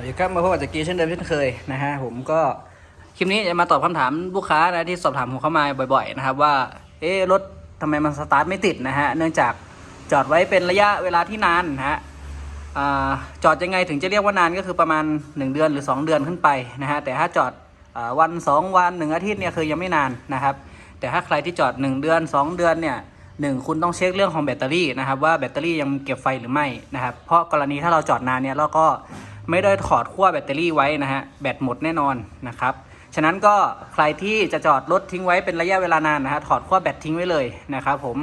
วัสดีครับมาพบกับจากกีเช่นเดิมเช่นเคยนะฮะผมก็คลิปนี้จะมาตอบคำถามลูกค้านะที่สอบถามผมเข้ามาบ่อยๆนะครับว่าเอ๊ะรถทำไมมันสตาร์ทไม่ติดนะฮะเนื่องจากจอดไว้เป็นระยะเวลาที่นานนะฮะอจอดยังไงถึงจะเรียกว่านานก็คือประมาณ 1 เดือนหรือ 2 เดือนขึ้นไปนะฮะแต่ถ้าจอดอวัน 2 วัน 1 อาทิตย์เนี่ยคือยังไม่นานนะครับแต่ถ้าใครที่จอด 1 เดือน 2 เดือนเนี่ยหนึ่งคุณต้องเช็คเรื่องของแบตเตอรี่นะครับว่าแบตเตอรี่ยังเก็บไฟหรือไม่นะครับเพราะกรณีถ้าเราจอดนานเนี่ยเราก็ ไม่ได้ถอดขั้วแบตเตอรี่ไว้นะฮะแบตหมดแน่นอนนะครับฉะนั้นก็ใครที่จะจอดรถทิ้งไว้เป็นระยะเวลานานนะฮะถอดขั้วแบตทิ้งไว้เลยนะครับผม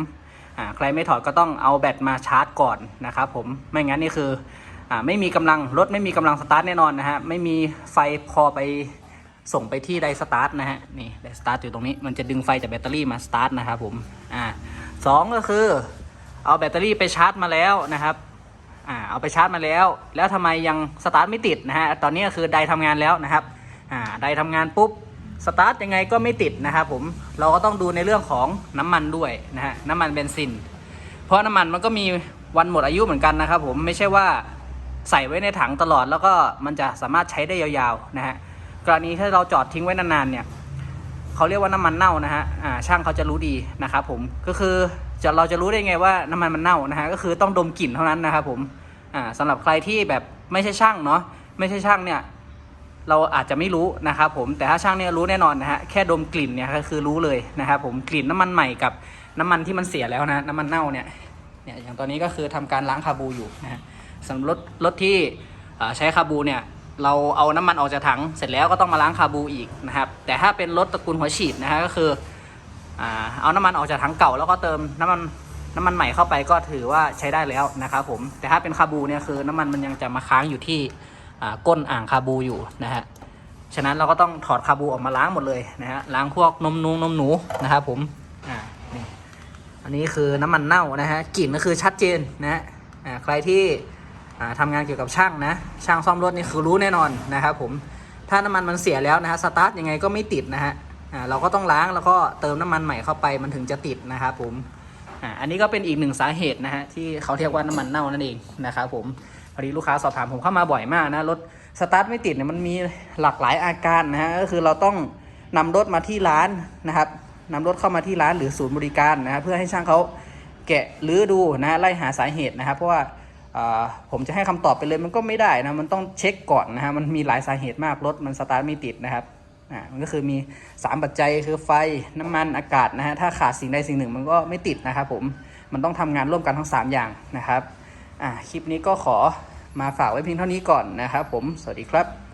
อ่าใครไม่ถอดก็ต้องเอาแบตมาชาร์จก่อนนะครับผมไม่งั้นนี่คืออ่าไม่มีกำลังรถไม่มีกำลังสตาร์ทแน่นอนนะฮะไม่มีไฟพอไปส่งไปที่ไดสตาร์ทนะฮะนี่ไดสตาร์ทอยู่ตรงนี้มันจะดึงไฟจากแบตเตอรี่มาสตาร์ทนะครับผมอ่าสองก็คือเอาแบตเตอรี่ไปชาร์จมาแล้วนะครับ อ่าเอาไปชาร์จมาแล้ว แล้วทำไมยังสตาร์ทไม่ติดนะฮะตอนนี้ก็คือไดทำงานแล้วนะครับอ่าไดทำงานปุ๊บสตาร์ทยังไงก็ไม่ติดนะครับผมเราก็ต้องดูในเรื่องของน้ำมันด้วยนะฮะน้ำมันเบนซิน เพราะน้ำมันมันก็มีวันหมดอายุเหมือนกันนะครับผมไม่ใช่ว่าใส่ไว้ในถังตลอดแล้วก็มันจะสามารถใช้ได้ยาวๆนะฮะกรณีถ้าเราจอดทิ้งไว้นานๆเนี่ยเขาเรียกว่าน้ำมันเน่านะฮะอ่าช่างเขาจะรู้ดีนะครับผมก็คือ จะเราจะรู้ได้ไงว่าน้ำมันมันเน่านะฮะก็คือต้องดมกลิ่นเท่านั้นนะครับผมอ่าสำหรับใครที่แบบไม่ใช่ช่างเนาะไม่ใช่ช่างเนี่ยเราอาจจะไม่รู้นะครับผมแต่ถ้าช่างเนี่ยรู้แน่นอนนะฮะแค่ดมกลิ่นเนี่ยก็คือรู้เลยนะครับผมกลิ่นน้ำมันใหม่กับน้ำมันที่มันเสียแล้วนะน้ำมันเน่าเนี่ยเนี่ยอย่างตอนนี้ก็คือทำการล้างคาบูอยู่นะฮะสำหรับรถรถที่ใช้คาบูเนี่ยเราเอาน้ำมันออกจากถังเสร็จแล้วก็ต้องมาล้างคาบูอีกนะครับแต่ถ้าเป็นรถตระกูลหัวฉีดนะฮะก็คือ เอาน้ำมันออกจากถังเก่าแล้วก็เติมน้ำมันน้ำมันใหม่เข้าไปก็ถือว่าใช้ได้แล้วนะครับผมแต่ถ้าเป็นคาบูเนี่ยคือน้ำมันมันยังจะมาค้างอยู่ที่ก้นอ่างคาบูอยู่นะฮะฉะนั้นเราก็ต้องถอดคาบูออกมาล้างหมดเลยนะฮะล้างพวกนมนูนมหนูนะครับผมอ่านี่อันนี้คือน้ำมันเน่านะฮะกลิ่นก็คือชัดเจนนะฮะใครที่อ่าทำงานเกี่ยวกับช่างนะช่างซ่อมรถนี่คือรู้แน่นอนนะครับผมถ้าน้ำมันมันเสียแล้วนะฮะสตาร์ทยังไงก็ไม่ติดนะฮะ อ่าเราก็ต้องล้างแล้วก็เติมน้ำมันใหม่เข้าไปมันถึงจะติดนะครับผมอ่าอันนี้ก็เป็นอีกหนึ่งสาเหตุนะฮะที่เขาเรียกว่าน้ำมันเน่านั่นเองนะครับผมพอดีลูกค้าสอบถามผมเข้ามาบ่อยมากนะรถสตาร์ทไม่ติดเนี่ยมันมีหลากหลายอาการนะฮะก็คือเราต้องนำรถมาที่ร้านนะครับนำรถเข้ามาที่ร้านหรือศูนย์บริการนะฮะเพื่อให้ช่างเขาแกะหรือดูนะไล่หาสาเหตุนะครับเพราะว่าผมจะให้คำตอบไปเลยมันก็ไม่ได้นะมันต้องเช็คก่อนนะฮะมันมีหลายสาเหตุมากรถมันสตาร์ทไม่ติดนะครับ อ่ามันก็คือมี 3 ปัจจัยคือไฟน้ำมันอากาศนะฮะถ้าขาดสิ่งใดสิ่งหนึ่งมันก็ไม่ติดนะครับผมมันต้องทำงานร่วมกันทั้ง 3 อย่างนะครับอ่าคลิปนี้ก็ขอมาฝากไว้เพียงเท่านี้ก่อนนะครับผมสวัสดีครับ